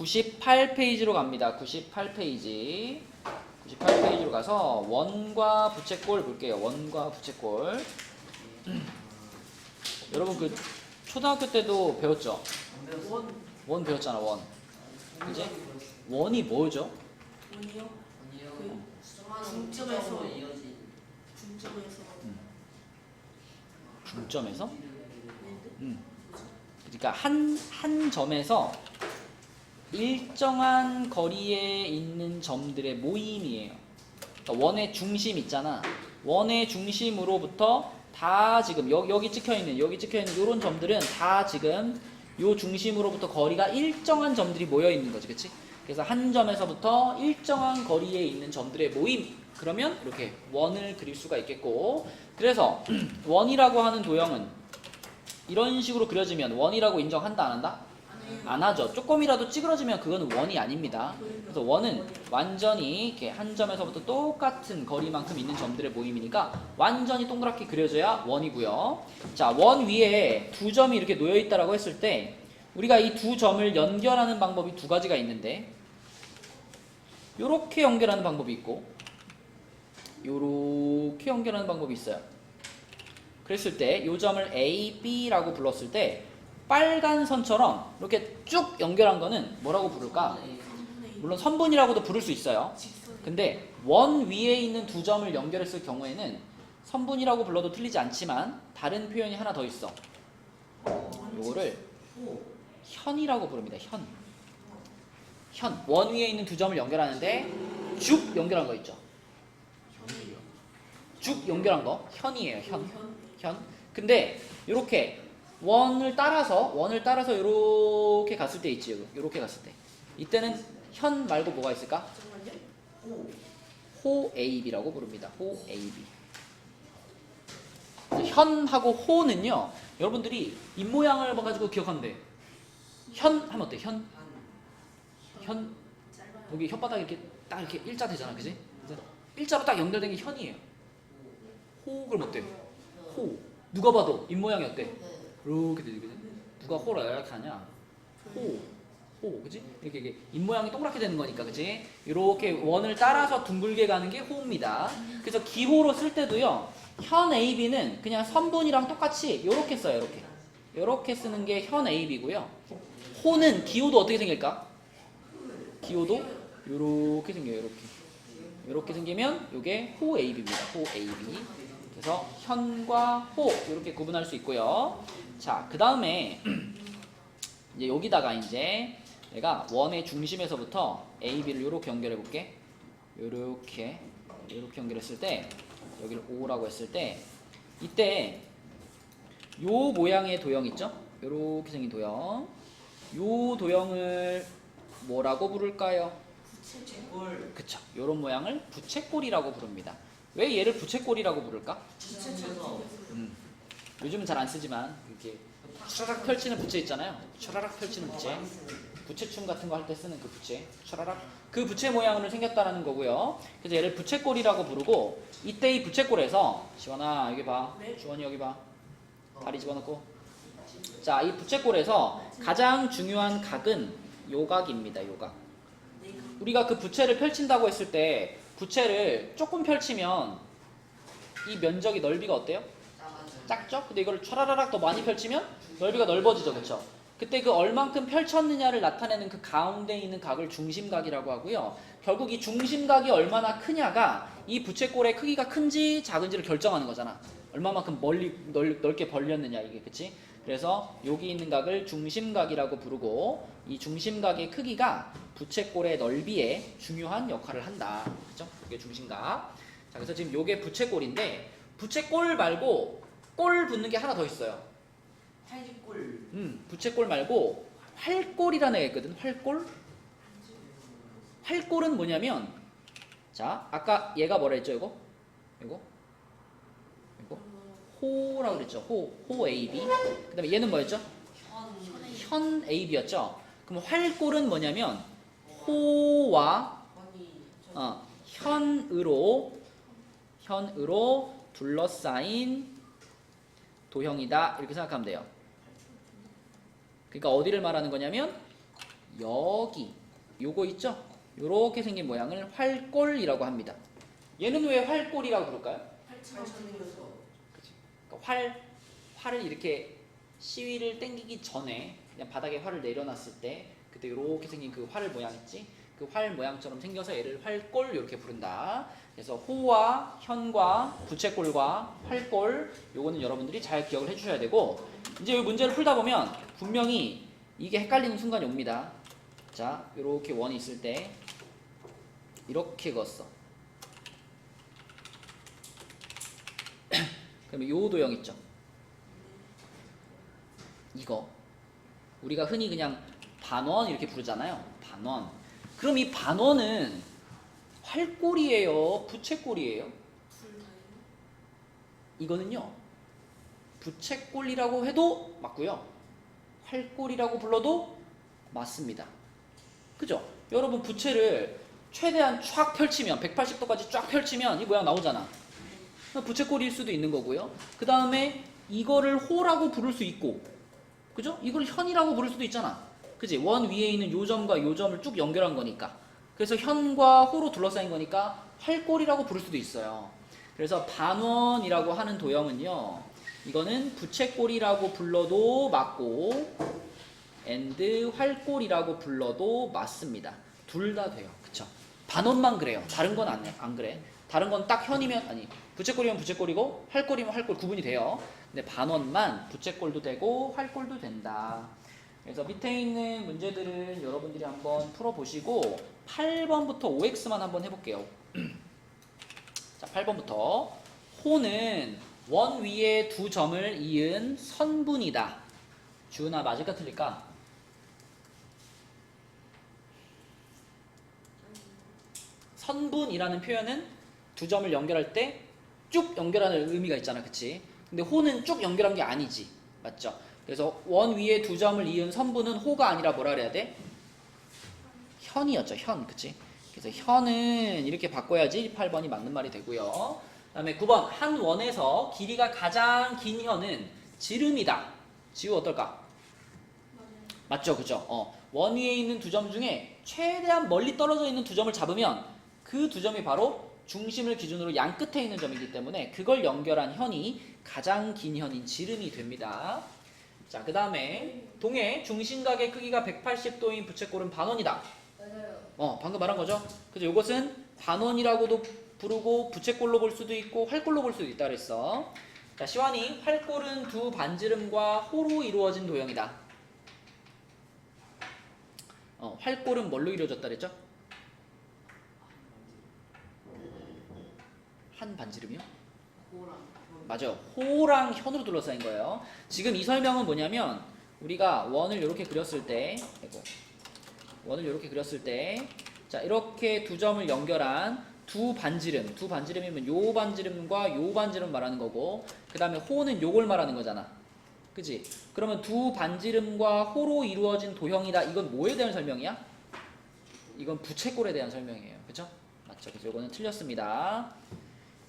98페이지로 갑니다. 98페이지. 98페이지로 가서 원과 부채꼴 볼게요. 원과 부채꼴. 여러분 그 초등학교 때도 배웠죠? 원 원 배웠잖아, 원. 그지? 원이 뭐죠? 원이요? 아니요. 그 중점에서 이어진 중점에서 중점에서? 네. 음. 그러니까 한, 한 점에서 일정한 거리에 있는 점들의 모임이에요. 그러니까 원의 중심 있잖아. 원의 중심으로부터 다 지금 여기, 여기 찍혀 있는 여기 찍혀 있는 이런 점들은 다 지금 요 중심으로부터 거리가 일정한 점들이 모여 있는 거지, 그렇지? 그래서 한 점에서부터 일정한 거리에 있는 점들의 모임. 그러면 이렇게 원을 그릴 수가 있겠고, 그래서 원이라고 하는 도형은 이런 식으로 그려지면 원이라고 인정한다 안 한다? 안 하죠. 조금이라도 찌그러지면 그거는 원이 아닙니다. 그래서 원은 완전히 이렇게 한 점에서부터 똑같은 거리만큼 있는 점들의 모임이니까 완전히 동그랗게 그려져야 원이고요. 자, 원 위에 두 점이 이렇게 놓여 있다라고 했을 때 우리가 이 두 점을 연결하는 방법이 두 가지가 있는데 요렇게 연결하는 방법이 있고 요렇게 연결하는 방법이 있어요. 그랬을 때요 점을 A, B라고 불렀을 때 빨간 선처럼 이렇게 쭉 연결한 거는 뭐라고 부를까? 물론 선분이라고도 부를 수 있어요. 근데 원 위에 있는 두 점을 연결했을 경우에는 선분이라고 불러도 틀리지 않지만 다른 표현이 하나 더 있어. 요거를 현이라고 부릅니다. 현. 현. 원 위에 있는 두 점을 연결하는데 쭉 연결한 거 있죠. 쭉 연결한 거 현이에요. 현. 현 현. 근데 이렇게 원을 따라서 원을 따라서 이렇게 갔을 때 있지. 이렇게 갔을 때. 이때는 현 말고 뭐가 있을까? 호 AB라고 부릅니다. 호 AB. 현하고 호는요. 여러분들이 입 모양을 봐가지고 기억하면 돼. 현 하면 어때? 현. 현. 여기 혓바닥 이렇게 딱 이렇게 일자 되잖아, 그지? 일자로 딱 연결된 게 현이에요. 호 그럼 어때? 호. 누가 봐도 입 모양이 어때? 이렇게 되지, 그지? 누가 호를 이렇게 하냐? 호. 호, 그지? 이렇게, 이렇게 입 모양이 동그랗게 되는 거니까, 그지? 이렇게 원을 따라서 둥글게 가는 게 호입니다. 그래서 기호로 쓸 때도요, 현 AB는 그냥 선분이랑 똑같이 이렇게 써요, 이렇게. 이렇게 쓰는 게 현 AB고요. 호는 기호도 어떻게 생길까? 기호도 이렇게 생겨요, 이렇게. 이렇게 생기면 이게 호 AB입니다. 호 AB. 그래서 현과 호 이렇게 구분할 수 있고요. 자, 그 다음에 이제 여기다가 이제 내가 원의 중심에서부터 AB를 이렇게 연결해 볼게. 이렇게 이렇게 연결했을 때 여기를 O라고 했을 때 이때 요 모양의 도형 있죠? 이렇게 생긴 도형. 요 도형을 뭐라고 부를까요? 부채꼴 그쵸. 요런 모양을 부채꼴이라고 부릅니다. 왜 얘를 부채꼴이라고 부를까? 부채에서 음. 요즘은 잘 안 쓰지만 이렇게 촤라락 펼치는 부채 있잖아요. 촤라락 펼치는 부채. 부채춤 같은 거 할 때 쓰는 그 부채. 촤라락. 그 부채 모양으로 생겼다라는 거고요. 그래서 얘를 부채꼴이라고 부르고 이때 이 부채꼴에서 시원아 여기 봐. 네. 주원이 여기 봐. 다리 집어넣고. 자, 이 부채꼴에서 가장 중요한 각은 요각입니다. 요각. 우리가 그 부채를 펼친다고 했을 때 부채를 조금 펼치면 이 면적이 넓이가 어때요? 작죠? 근데 이걸 촤라라락 더 많이 펼치면 넓이가 넓어지죠, 그렇죠? 그때 그 얼만큼 펼쳤느냐를 나타내는 그 가운데 있는 각을 중심각이라고 하고요. 결국 이 중심각이 얼마나 크냐가 이 부채꼴의 크기가 큰지 작은지를 결정하는 거잖아. 얼마만큼 멀리 넓, 넓게 벌렸느냐 이게 그치? 그래서 여기 있는 각을 중심각이라고 부르고 이 중심각의 크기가 부채꼴의 넓이에 중요한 역할을 한다. 그죠? 이게 중심각. 자, 그래서 지금 요게 부채꼴인데 부채꼴 말고 꼴 붙는 게 하나 더 있어요. 팔찌꼴 음, 부채꼴 말고 활꼴이라는 애가 있거든. 활꼴. 활꼴은 뭐냐면 자, 아까 얘가 뭐라 했죠, 이거? 이거? 이거? 호라고 그랬죠. 호, 호 AB. 그다음에 얘는 뭐였죠? 현 AB였죠. 그럼 활꼴은 뭐냐면 호와 어, 현으로 현으로 둘러싸인 도형이다 이렇게 생각하면 돼요. 그러니까 어디를 말하는 거냐면 여기 요거 있죠? 요렇게 생긴 모양을 활골이라고 합니다. 얘는 왜 활골이라고 생겨서. 그러니까 활 활을 이렇게 시위를 땡기기 전에 그냥 바닥에 활을 내려놨을 때 그때 이렇게 생긴 그 활 모양 있지? 그 활 모양처럼 생겨서 얘를 활골 이렇게 부른다. 그래서 호와 현과 부채꼴과 활골 요거는 여러분들이 잘 기억을 해주셔야 되고 이제 이 문제를 풀다 보면 분명히 이게 헷갈리는 순간이 옵니다. 자, 이렇게 원이 있을 때 이렇게 걷어. 그러면 요 도형 있죠? 이거 우리가 흔히 그냥 반원 이렇게 부르잖아요. 반원. 그럼 이 반원은 활골이에요, 부채꼴이에요? 이거는요. 부채꼴이라고 해도 맞고요. 활골이라고 불러도 맞습니다. 그죠? 여러분 부채를 최대한 쫙 펼치면 180도까지 쫙 펼치면 이 모양 나오잖아. 부채꼴일 수도 있는 거고요. 그 다음에 이거를 호라고 부를 수 있고, 그죠? 이걸 현이라고 부를 수도 있잖아. 그지? 원 위에 있는 요 점과 요 점을 쭉 연결한 거니까. 그래서 현과 호로 둘러싸인 거니까 활골이라고 부를 수도 있어요. 그래서 반원이라고 하는 도형은요. 이거는 부채꼴이라고 불러도 맞고 and 활골이라고 불러도 맞습니다. 둘 다 돼요. 그쵸? 반원만 그래요. 다른 건 안 안 그래. 다른 건 딱 현이면 아니 부채꼴이면 부채꼴이고 활골이면 활골 구분이 돼요. 근데 반원만 부채꼴도 되고 활골도 된다. 그래서 밑에 있는 문제들은 여러분들이 한번 풀어보시고 8번부터 5x만 한번 해볼게요. 자, 8번부터 호는 원 위에 두 점을 이은 선분이다. 주은아 맞을까 틀릴까? 선분이라는 표현은 두 점을 연결할 때 쭉 연결하는 의미가 있잖아, 그치? 근데 호는 쭉 연결한 게 아니지, 맞죠? 그래서 원 위에 두 점을 이은 선분은 호가 아니라 뭐라 그래야 돼? 현이었죠, 현, 그치? 그래서 현은 이렇게 바꿔야지 8번이 맞는 말이 되고요. 그 다음에 9번 한 원에서 길이가 가장 긴 현은 지름이다. 지우 어떨까? 맞죠, 그죠? 어, 원 위에 있는 두 점 중에 최대한 멀리 떨어져 있는 두 점을 잡으면 그 두 점이 바로 중심을 기준으로 양 끝에 있는 점이기 때문에 그걸 연결한 현이 가장 긴 현인 지름이 됩니다. 자, 그 다음에 동해 중심각의 크기가 180도인 부채꼴은 반원이다. 맞아요. 어, 방금 말한 거죠? 그래서 이것은 반원이라고도 부르고 부채꼴로 볼 수도 있고 활꼴로 볼 수도 있다 그랬어. 자, 시완이 활꼴은 두 반지름과 호로 이루어진 도형이다. 어, 활꼴은 뭘로 이루어졌다 그랬죠? 한 반지름이요? 호랑. 맞아요. 호랑 현으로 둘러싸인 거예요. 지금 이 설명은 뭐냐면 우리가 원을 이렇게 그렸을 때 원을 이렇게 그렸을 때 자, 이렇게 두 점을 연결한 두 반지름, 두 반지름이면 요 반지름과 요 반지름 말하는 거고 그 다음에 호는 요걸 말하는 거잖아. 그지? 그러면 두 반지름과 호로 이루어진 도형이다. 이건 뭐에 대한 설명이야? 이건 부채꼴에 대한 설명이에요. 그죠? 맞죠? 그래서 요거는 틀렸습니다.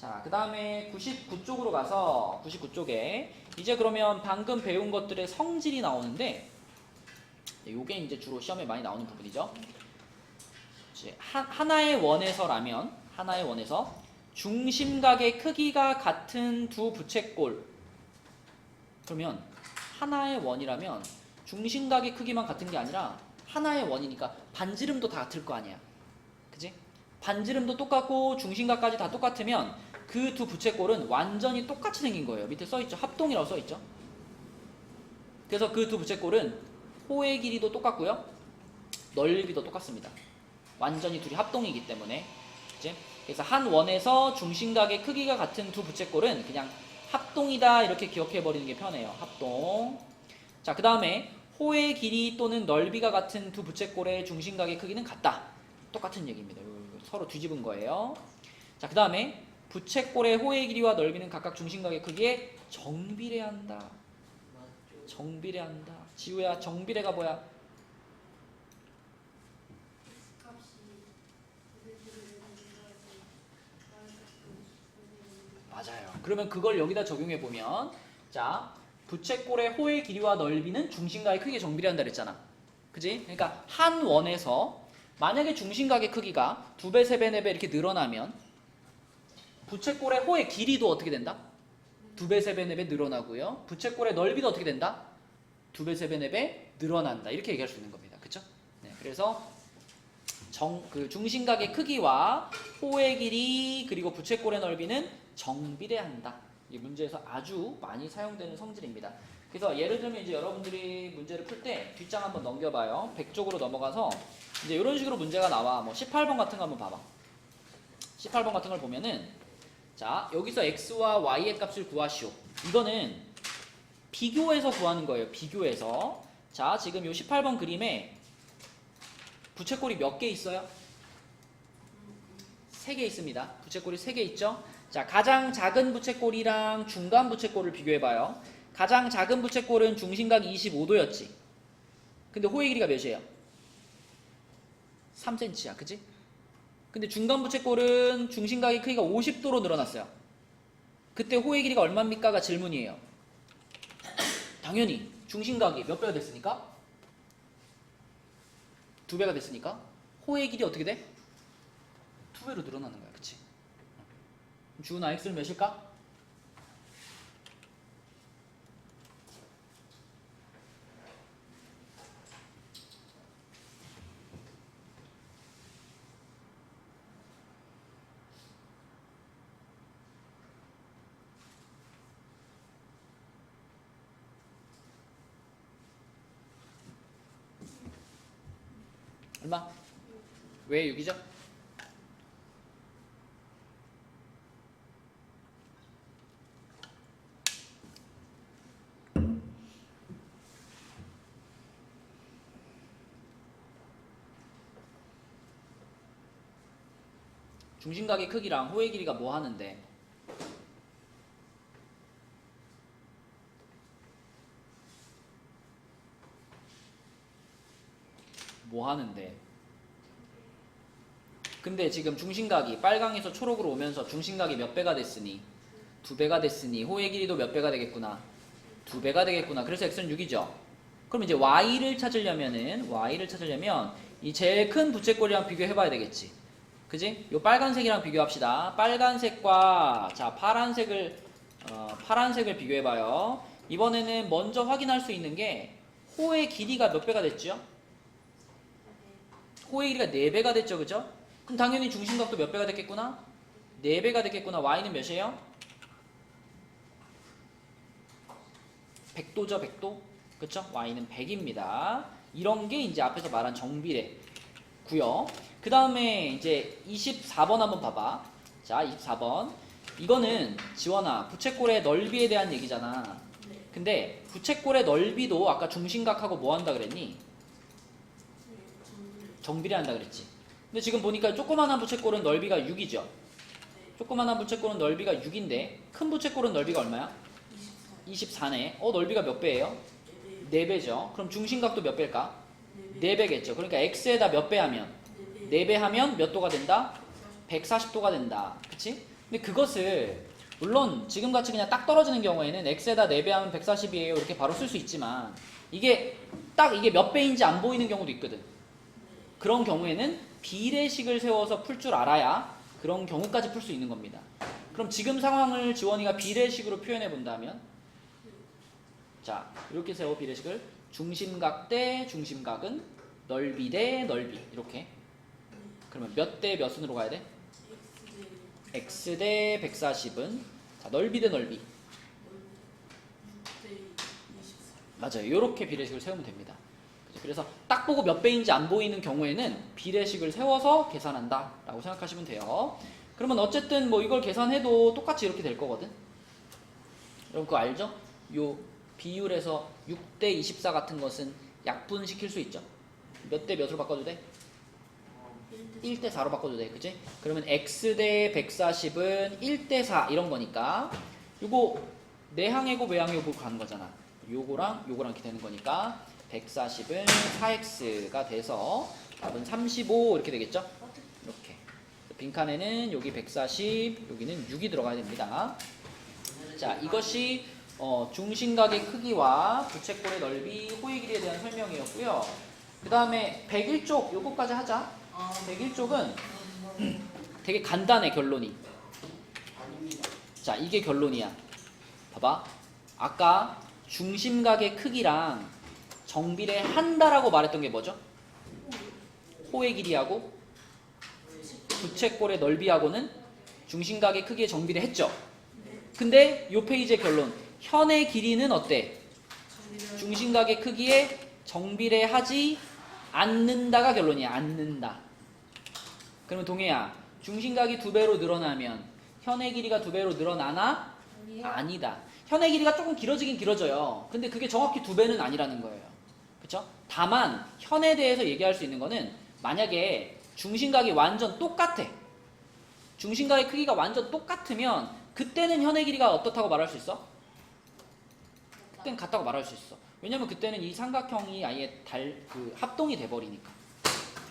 자, 그 다음에 99쪽으로 가서 99쪽에 이제 그러면 방금 배운 것들의 성질이 나오는데 요게 이제 주로 시험에 많이 나오는 부분이죠. 하, 하나의 원에서라면 하나의 원에서 중심각의 크기가 같은 두 부채꼴 그러면 하나의 원이라면 중심각의 크기만 같은 게 아니라 하나의 원이니까 반지름도 다 같을 거 아니야. 그지? 반지름도 똑같고 중심각까지 다 똑같으면 그 두 부채꼴은 완전히 똑같이 생긴 거예요. 밑에 써 있죠. 합동이라고 써 있죠. 그래서 그 두 부채꼴은 호의 길이도 똑같고요. 넓이도 똑같습니다. 완전히 둘이 합동이기 때문에. 그지? 그래서 한 원에서 중심각의 크기가 같은 두 부채꼴은 그냥 합동이다 이렇게 기억해 버리는 게 편해요. 합동. 자, 그 다음에 호의 길이 또는 넓이가 같은 두 부채꼴의 중심각의 크기는 같다. 똑같은 얘기입니다. 서로 뒤집은 거예요. 자, 그 다음에 부채꼴의 호의 길이와 넓이는 각각 중심각의 크기에 정비례한다. 정비례한다. 지우야, 정비례가 뭐야? 맞아요. 그러면 그걸 여기다 적용해 보면 자 부채꼴의 호의 길이와 넓이는 중심과의 크기에 정비례한다 그랬잖아. 그지? 그러니까 한 원에서 만약에 중심각의 크기가 두 배, 세 배, 네 배 이렇게 늘어나면 부채꼴의 호의 길이도 어떻게 된다? 두 배, 세 배, 네 배 늘어나고요. 부채꼴의 넓이도 어떻게 된다? 두 배, 세 배, 네 배 늘어난다. 이렇게 얘기할 수 있는 겁니다. 그렇죠? 네, 그래서 정, 그 중심각의 크기와 호의 길이 그리고 부채꼴의 넓이는 정비례한다. 이 문제에서 아주 많이 사용되는 성질입니다. 그래서 예를 들면 이제 여러분들이 문제를 풀 때 뒷장 한번 넘겨봐요. 100쪽으로 넘어가서 이제 이런 식으로 문제가 나와. 뭐 18번 같은 거 한번 봐봐. 18번 같은 걸 보면은 자 여기서 x와 y의 값을 구하시오. 이거는 비교해서 구하는 거예요. 비교해서 자 지금 요 18번 그림에 부채꼴이 몇 개 있어요? 세개 있습니다. 부채꼴이 세개 있죠? 자, 가장 작은 부채꼴이랑 중간 부채꼴을 비교해봐요. 가장 작은 부채꼴은 중심각이 25도였지. 근데 호의 길이가 몇이에요? 3cm야, 그지? 근데 중간 부채꼴은 중심각의 크기가 50도로 늘어났어요. 그때 호의 길이가 얼마입니까가 질문이에요. 당연히 중심각이 몇 배가 됐으니까? 두 배가 됐으니까 호의 길이 어떻게 돼? 두 배로 늘어나는 거야, 그치? 주은아 x는 몇일까? 얼마? 왜 6이죠? 중심각의 크기랑 호의 길이가 뭐 하는데? 뭐 하는데? 근데 지금 중심각이 빨강에서 초록으로 오면서 중심각이 몇 배가 됐으니? 두 배가 됐으니 호의 길이도 몇 배가 되겠구나. 두 배가 되겠구나. 그래서 x는 6이죠. 그럼 이제 y를 찾으려면은 y를 찾으려면 이 제일 큰 부채꼴이랑 비교해 봐야 되겠지. 그지? 요 빨간색이랑 비교합시다. 빨간색과 자 파란색을 어, 파란색을 비교해 봐요. 이번에는 먼저 확인할 수 있는 게 호의 길이가 몇 배가 됐죠? 호의 길이가 4배가 됐죠 그죠? 그럼 당연히 중심각도 몇 배가 됐겠구나? 4배가 됐겠구나. y는 몇이에요? 100도죠, 100도? 그쵸? y는 100입니다. 이런 게 이제 앞에서 말한 정비례고요. 그 다음에 이제 24번 한번 봐봐. 자, 24번. 이거는 지원아, 부채꼴의 넓이에 대한 얘기잖아. 근데 부채꼴의 넓이도 아까 중심각하고 뭐 한다 그랬니? 정비례한다 그랬지. 근데 지금 보니까 조그만한 부채꼴은 넓이가 6이죠. 조그만한 부채꼴은 넓이가 6인데 큰 부채꼴은 넓이가 얼마야? 24 네. 어 넓이가 몇 배예요? 4배 죠. 그럼 중심각도 몇 배일까? 4배 겠죠. 그러니까 x에다 몇 배 하면 4배 하면 몇 도가 된다? 140도가 된다. 그치? 근데 그것을 물론 지금같이 그냥 딱 떨어지는 경우에는 x에다 4배 하면 140이에요. 이렇게 바로 쓸 수 있지만 이게 딱 이게 몇 배인지 안 보이는 경우도 있거든. 그런 경우에는 비례식을 세워서 풀 줄 알아야 그런 경우까지 풀 수 있는 겁니다. 그럼 지금 상황을 지원이가 비례식으로 표현해 본다면 자 이렇게 세워 비례식을 중심각 대 중심각은 넓이 대 넓이 이렇게 그러면 몇 대 몇 순으로 가야 돼? x 대 140은 자 넓이 대 넓이 맞아요. 이렇게 비례식을 세우면 됩니다. 그래서 딱 보고 몇 배인지 안 보이는 경우에는 비례식을 세워서 계산한다 라고 생각하시면 돼요. 그러면 어쨌든 뭐 이걸 계산해도 똑같이 이렇게 될 거거든. 여러분 그거 알죠? 요 비율에서 6대 24 같은 것은 약분시킬 수 있죠. 몇 대 몇으로 바꿔도 돼? 1대 4로 바꿔도 돼. 그지? 그러면 x 대 140은 1대 4 이런 거니까 요거 내항이고 외항이고 가는 거잖아. 요거랑 요거랑 이렇게 되는 거니까 140은 4x가 돼서 답은 35 이렇게 되겠죠? 이렇게. 빈칸에는 여기 140, 여기는 6이 들어가야 됩니다. 자, 이것이 어, 중심각의 크기와 부채꼴의 넓이, 호의 길이에 대한 설명이었고요. 그 다음에 101쪽 요거까지 하자. 아, 101쪽은 되게 간단해 결론이. 자, 이게 결론이야. 봐봐. 아까 중심각의 크기랑 정비례 한다라고 말했던 게 뭐죠? 호의 길이하고 부채꼴의 넓이하고는 중심각의 크기에 정비례 했죠. 근데 요 페이지의 결론. 현의 길이는 어때? 중심각의 크기에 정비례 하지 않는다가 결론이야. 않는다. 그러면 동해야. 중심각이 두 배로 늘어나면 현의 길이가 두 배로 늘어나나? 아니다. 현의 길이가 조금 길어지긴 길어져요. 근데 그게 정확히 두 배는 아니라는 거예요. 그쵸? 다만 현에 대해서 얘기할 수 있는 거는 만약에 중심각이 완전 똑같아. 중심각의 크기가 완전 똑같으면 그때는 현의 길이가 어떻다고 말할 수 있어? 그때는 같다고 말할 수 있어. 왜냐면 그때는 이 삼각형이 아예 달 그 합동이 돼 버리니까.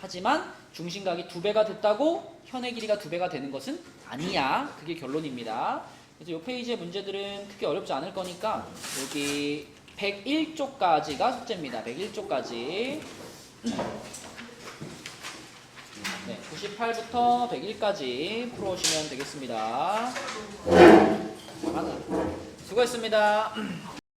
하지만 중심각이 두 배가 됐다고 현의 길이가 두 배가 되는 것은 아니야. 그게 결론입니다. 그래서 이 페이지의 문제들은 크게 어렵지 않을 거니까 여기 101쪽까지가 숙제입니다. 101쪽까지. 네, 98부터 101까지 풀어오시면 되겠습니다. 수고했습니다.